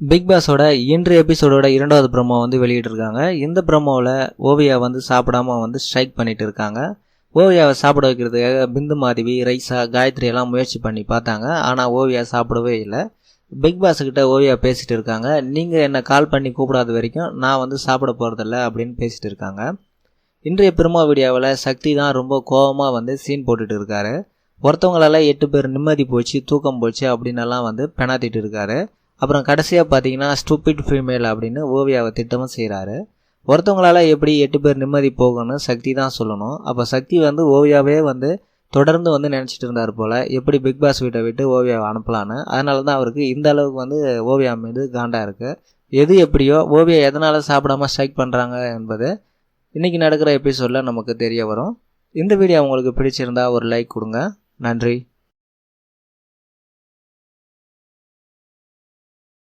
Big பாஸோட இன்று எபிசோடோட இரண்டாவது ப்ரமோ வந்து வெளியிட்டிருக்காங்க. இந்த ப்ரமோவில் ஓவியா வந்து சாப்பிடாம வந்து ஸ்ட்ரைக் பண்ணிட்டு இருக்காங்க. ஓவியாவை சாப்பிட வைக்கிறதுக்காக பிந்து மாதவி ரைசா காயத்ரி எல்லாம் முயற்சி பண்ணி பார்த்தாங்க. ஆனால் ஓவியா சாப்பிடவே இல்லை. பிக் பாஸ்கிட்ட ஓவியா பேசிகிட்டு இருக்காங்க. நீங்கள் என்னை கால் பண்ணி கூப்பிடாத வரைக்கும் நான் வந்து சாப்பிட போகிறதில்ல அப்படின்னு பேசிகிட்டு இருக்காங்க. இன்றைய பிரமா வீடியோவில் சக்தி தான் ரொம்ப கோவமாக வந்து சீன் போட்டுட்டு இருக்காரு. ஒருத்தவங்களால எட்டு பேர் நிம்மதி போச்சு தூக்கம் போச்சு அப்படின்னு எல்லாம் வந்து பெணாத்திட்டு இருக்காரு. அப்புறம் கடைசியாக பார்த்தீங்கன்னா ஸ்டூபிட் ஃபீமேல் அப்படின்னு ஓவியாவை திட்டமும் செய்கிறாரு ஒருத்தவங்களால எப்படி எட்டு பேர் நிம்மதி போகணும்னு சக்தி தான் சொல்லணும். அப்போ சக்தி வந்து ஓவியாவே வந்து தொடர்ந்து வந்து நினச்சிட்டு இருந்தார் போல் எப்படி பிக் பாஸ் வீட்டை விட்டு ஓவியாவை அனுப்பலான்னு. அதனால தான் அவருக்கு இந்த அளவுக்கு வந்து ஓவியா மீது காண்டாக இருக்குது எது எப்படியோ ஓவியா எதனால் சாப்பிடாம ஸ்ட்ரைக் பண்ணுறாங்க என்பது இன்றைக்கி நடக்கிற எபிசோடில் நமக்கு தெரிய வரும். இந்த வீடியோ உங்களுக்கு பிடிச்சிருந்தா ஒரு லைக் கொடுங்க. நன்றி.